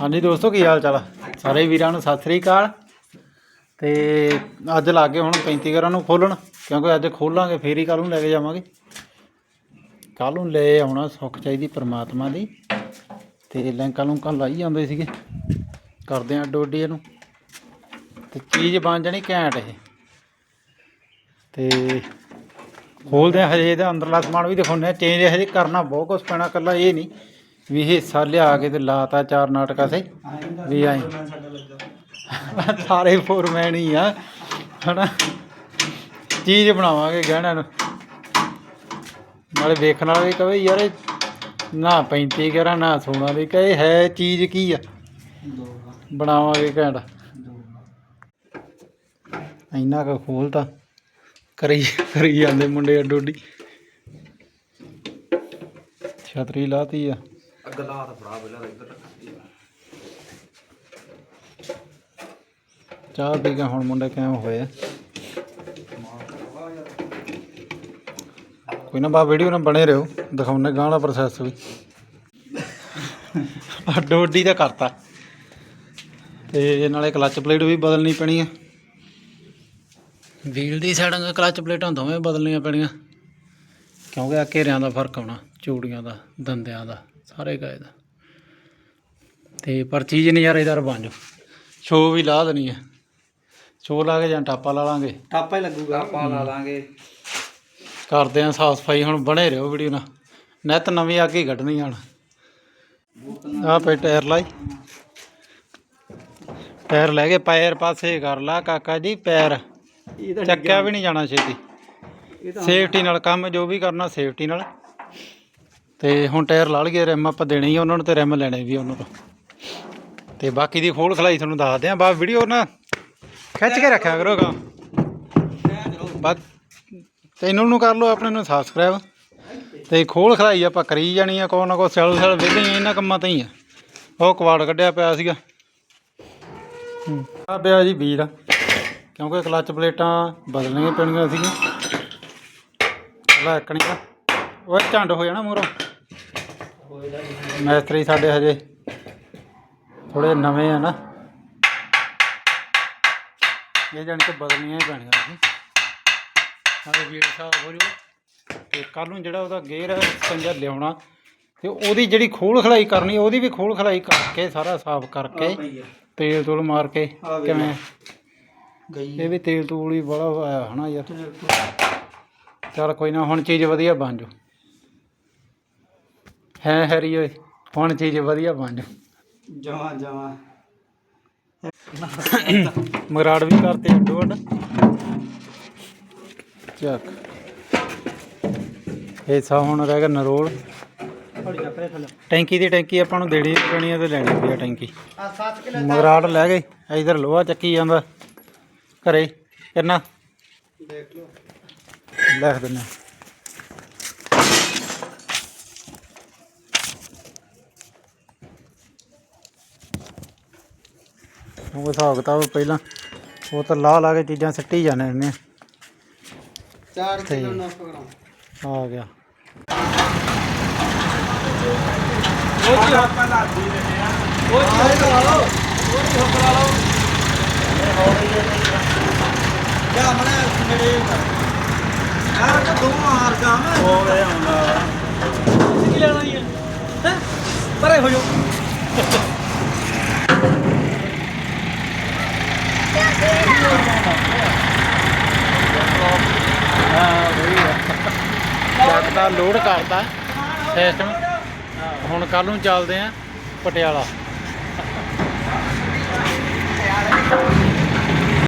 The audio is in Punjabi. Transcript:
ਹਾਂਜੀ ਦੋਸਤੋ, ਕੀ ਹਾਲ ਚਾਲ ਸਾਰੇ ਵੀਰਾਂ ਨੂੰ ਸਤਿ ਸ੍ਰੀ ਅਕਾਲ। ਤੇ ਅੱਜ ਲਾਗੇ ਹੁਣ 35 ਗਰਾਂ ਨੂੰ ਖੋਲਣ, ਕਿਉਂਕਿ ਅੱਜ ਖੋਲਾਂਗੇ, ਫੇਰ ਹੀ ਕੱਲ ਨੂੰ ਲੈ ਕੇ ਜਾਵਾਂਗੇ। ਕੱਲ ਨੂੰ ਲੈ ਆਉਣਾ ਸੁੱਖ ਚਾਹੀਦੀ ਪ੍ਰਮਾਤਮਾ ਦੀ, ਤੇ ਨੂੰ ਲੁੰਕਾਂ ਲਾਈ ਜਾਂਦੇ ਸੀਗੇ। ਕਰਦੇ ਆਂ ਡੋਡੀ ਇਹਨੂੰ। ਤੇ ਚੀਜ਼ ਬਣ ਜਾਣੀ ਘੈਂਟ ਇਹ। ਤੇ ਖੋਲਦੇ ਆ ਹਜੇ ਇਹਦਾ ਅੰਦਰਲਾ ਸਮਾਨ ਵੀ ਦਿਖਾਉਂਦੇ ਆ। ਚੇਂਜ ਹਜੇ ਕਰਨਾ ਬਹੁਤ ਕੁਝ ਪੈਣਾ ਕੱਲਾ ਇਹ ਨਹੀਂ। ਵੀ ਹਿੱਸਾ ਲਿਆ ਕੇ ਤੇ ਲਾਤਾ ਚਾਰ ਨਾਟਕਾਂ ਸੇ ਵੀ ਆਏ ਸਾਰੇ ਫੋਰਮੈਨ ਹੀ ਆ, ਹਨਾ? ਚੀਜ਼ ਬਣਾਵਾਂਗੇ ਗਹਿਣਿਆਂ ਨੂੰ। ਨਾਲੇ ਵੇਖਣ ਵਾਲਾ ਵੀ ਕਵੇ, ਯਾਰ ਇਹ ਨਾ 35 ਕਰਾ ਨਾ ਸੋਨਾ ਵੀ ਕਹੇ, ਹੈ ਚੀਜ਼ ਕੀ ਆ? ਬਣਾਵਾਂਗੇ ਘੈਂਟ। ਇੰਨਾ ਕੁ ਖੋਲਤਾ ਕਰੀ ਕਰੀ ਜਾਂਦੇ ਮੁੰਡੇ ਡੋਡੀ ਛਤਰੀ ਲਾਤੀ ਆ। ਅਗਲਾ ਹੱਥ ਫੜਾ ਪਹਿਲਾਂ ਇੱਧਰ। ਚਾਹ ਪੀ ਕੇ ਹੁਣ ਮੁੰਡੇ ਕਿਵੇਂ ਹੋਏ ਆ ਕੋਈ ਨਾ ਬਾ ਵੀਡੀਓ ਨਾਲ ਬਣੇ ਰਹੋ। ਦਿਖਾਉਣੇ ਗਾਂ ਵਾਲਾ ਪ੍ਰੋਸੈਸ ਵੀ। ਆ ਡੋਡੀ ਦਾ ਕਰਤਾ। ਤੇ ਨਾਲੇ ਕਲੱਚ ਪਲੇਟ ਵੀ ਬਦਲਣੀ ਪੈਣੀ ਆ। ਵੀਲ ਦੀ ਸਾਈਡਾਂ ਕਲੱਚ ਪਲੇਟਾਂ ਦੋਵੇਂ ਬਦਲਣੀਆਂ ਪੈਣੀਆਂ। ਕਿਉਂਕਿ ਆ ਘੇਰਿਆਂ ਦਾ ਫ਼ਰਕ ਆਉਣਾ ਚੂੜੀਆਂ ਦਾ ਦੰਦਿਆਂ ਦਾ। ਸਾਰੇ ਗਏ ਦਾ ਤੇ ਪਰ ਚੀਜ਼ ਨਜ਼ਾਰੇਦਾਰ ਬਣ ਜਾਓ। ਸ਼ੋ ਵੀ ਲਾ ਦੇਣੀ ਆ। ਸ਼ੋ ਲਾ ਕੇ ਜਾਂ ਟਾਪਾ ਲਾ ਲਾਂਗੇ। ਟਾਪਾ ਹੀ ਲੱਗੂਗਾ। ਆਪਾਂ ਲਾ ਲਾਂਗੇ। ਕਰਦੇ ਆਂ ਸਾਫ਼ ਸਫ਼ਾਈ ਹੁਣ ਬਣੇ ਰਹੋ ਵੀਡੀਓ ਨਾਲ। ਨਿਤ ਨਵੀਂ ਅੱਗੇ ਹੀ ਕੱਢਣੀ ਹੁਣ। ਆ ਪੇ ਟਾਇਰ ਲਾਈ। ਟਾਇਰ ਲੈ ਕੇ ਪੈਰ ਪਾਸੇ ਕਰ ਲਾ ਕਾਕਾ ਜੀ ਪੈਰ। ਚੱਕਿਆ ਵੀ ਨਹੀਂ ਜਾਣਾ ਛੇਤੀ। ਸੇਫਟੀ ਨਾਲ ਕੰਮ ਜੋ ਵੀ ਕਰਨਾ ਸੇਫਟੀ ਨਾਲ। ਤੇ ਹੁਣ ਟਾਇਰ ਲਾ ਲਈਏ ਰਿਮ ਆਪਾਂ ਦੇਣੇ ਹੀ ਆ ਉਹਨਾਂ ਨੂੰ ਤੇ ਰਿਮ ਲੈਣੇ ਵੀ ਉਹਨਾਂ ਤੋਂ। ਤੇ ਬਾਕੀ ਦੀ ਖੋਲ ਖਲਾਈ ਤੁਹਾਨੂੰ ਦੱਸਦੇ ਆ ਬਾ ਵੀਡੀਓ ਨਾ ਖਿੱਚ ਕੇ ਰੱਖਿਆ ਕਰੋਗਾ ਬਾਅਦ ਤੈਨੂੰ ਨੂੰ ਕਰ ਲਓ ਆਪਣੇ ਨੂੰ ਸਬਸਕ੍ਰਾਈਬ ਤੇ ਖੋਲ ਖਲਾਈ ਆਪਾਂ ਕਰੀ ਜਾਣੀ ਆ ਕੋਈ ਨਾ ਕੋਈ ਸੈਲ ਸੈਲ ਵਿਹਲੇ ਇਹਨਾਂ ਕੰਮਾਂ ਤੇ ਹੀ ਆ। ਉਹ ਕਵਾੜ ਕੱਢਿਆ ਪਿਆ ਸੀਗਾ। ਆ ਪਿਆ ਜੀ ਵੀਰ ਕਿਉਂਕਿ ਕਲੱਚ ਪਲੇਟਾਂ ਬਦਲਣੀਆਂ ਪੈਣੀਆਂ ਸੀਗੀਆਂ। ਪਹਿਲਾਂ ਇੱਕਣੀ ਦਾ ਉਹ ਝੰਡ ਹੋ ਜਾਣਾ ਮੂਰੋਂ ਮੈਸਤਰੀ ਸਾਡੇ ਹਜੇ ਥੋੜੇ ਨਵੇਂ ਆ ਨਾ। ਇਹ ਜਾਣੀ ਕਿ ਬਦਲਣੀਆਂ ਹੀ ਪੈਣੀਆਂ ਸੀ ਸਾਰੇ ਵੀਰ ਸਾਹਿਬ ਹੋ ਜੂ ਤੇ ਕੱਲ ਨੂੰ ਜਿਹੜਾ ਉਹਦਾ ਗੇਅਰ ਪੰਜਾ ਲਿਆਉਣਾ ਤੇ ਉਹਦੀ ਜਿਹੜੀ ਖੋਲ ਖਲਾਈ ਕਰਨੀ ਉਹਦੀ ਵੀ ਖੋਲ ਖਲਾਈ ਕਰਕੇ ਸਾਰਾ ਸਾਫ਼ ਕਰਕੇ ਤੇਲ ਤੂਲ ਮਾਰ ਕੇ ਕਿਵੇਂ? ਗਈ ਇਹ ਵੀ ਤੇਲ ਤੂਲ ਹੀ ਬੜਾ ਆਇਆ ਹਨਾ ਯਾਰ। ਚੱਲ ਕੋਈ ਨਾ ਹੁਣ ਚੀਜ਼ ਵਧੀਆ ਬਣ ਜੂ ਹੈ ਹੈਰੀ ਓਏ ਹੁਣ ਚੀਜ਼ ਵਧੀਆ ਬਣ ਜੂ। ਜਮਾ ਜਮਾ। ਮਗਰਾੜ ਵੀ ਕਰਤੇ ਅੱਡੋ ਅੱਡ। ਚੱਕ। ਇਹ ਸਾ ਹੁਣ ਰਹਿ ਗਿਆ ਨਰੋਲ। ਟੈਂਕੀ ਦੀ ਟੈਂਕੀ ਆਪਾਂ ਨੂੰ ਦੇਣੀ ਪੈਣੀ ਆ ਤੇ ਲੈਣੀ ਵੀ ਆ ਟੈਂਕੀ। ਆ 7 ਕਿਲੋ ਮਗਰਾੜ ਲੈ ਗਏ ਇਧਰ ਲੋਹਾ ਚੱਕੀ ਜਾਂਦਾ। ਘਰੇ ਕਿੰਨਾ? ਦੇਖ ਲਓ। ਲਿਖ ਦਿੰਦੇ ਉਹ ਹਿਸਾਬ ਕਿਤਾਬ ਪਹਿਲਾਂ ਉਹ ਤਾਂ ਲਾ ਲਾ ਕੇ ਚੀਜ਼ਾਂ ਸਿੱਟੀ ਜਾਂਦੇ ਨੇ 4 ਤੇ- ਕਿਲੋ 900 ਗ੍ਰਾਮ ਆ ਗਿਆ। ਉਹ ਕੀ ਹੱਕਾਂ ਲਾਦੀ ਰਹੇ ਆ। ਉਹ ਕੀ ਹੱਕ ਲਾ ਲਓ। ਉਹ ਕੀ ਹੱਕ ਲਾ ਲਓ। ਜਾ ਮਨੇ ਨੇੜੇ ਯਾਰ ਤਾਂ ਦੋ ਮਾਰ ਜਾ ਮੈਂ ਉਹ ਇਹ ਆਉਂਦਾ ਕੀ ਲੈਣਾ ਹੀ ਹੈ ਹੈ? ਪਰੇ ਹੋ ਜਾ ਜੱਟ ਦਾ ਲੋਡ ਕਰਤਾ। ਸਿਸਟਮ ਹੁਣ ਕੱਲ ਨੂੰ ਚੱਲਦੇ ਆ ਪਟਿਆਲਾ।